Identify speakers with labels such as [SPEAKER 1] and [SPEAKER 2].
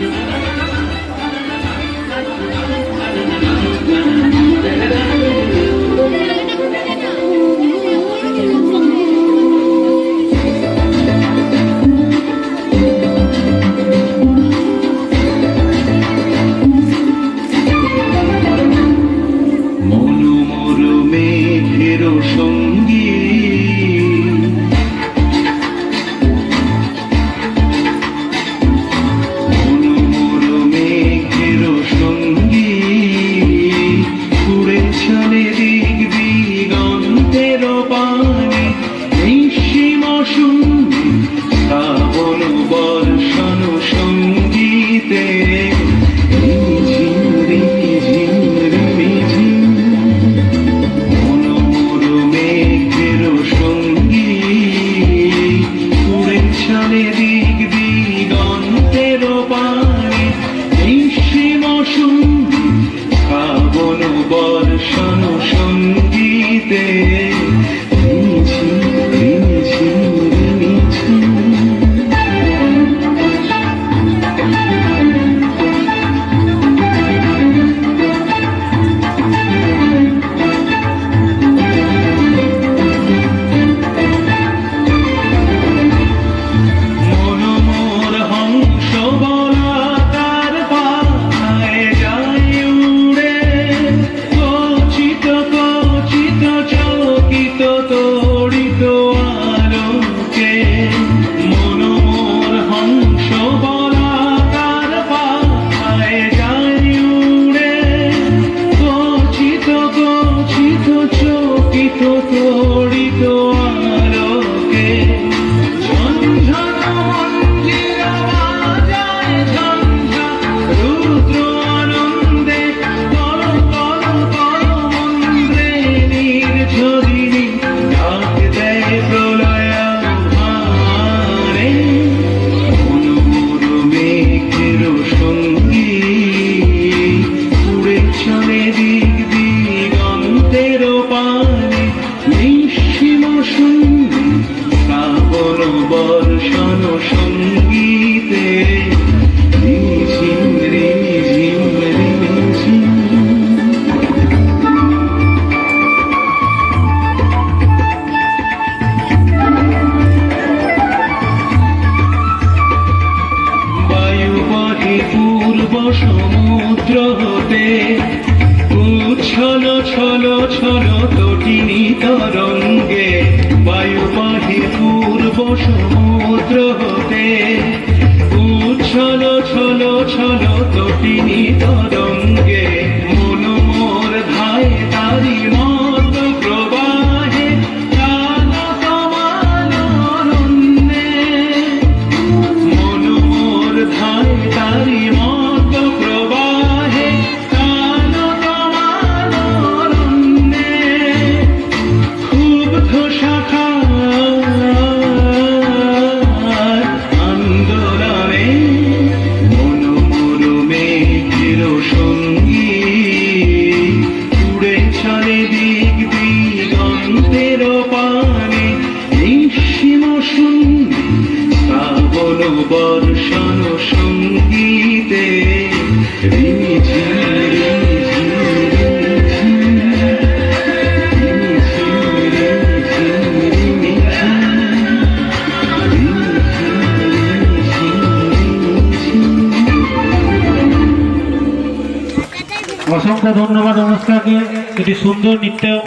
[SPEAKER 1] Thank you. you. সমুদ্র হতে উচ্ছল ছল ছল তটিনী তরঙ্গে বায়ু বাহে পূর্ব সমুদ্র
[SPEAKER 2] অসংখ্য ধন্যবাদ অনুষ্ঠানকে এটি সুন্দর নৃত্য।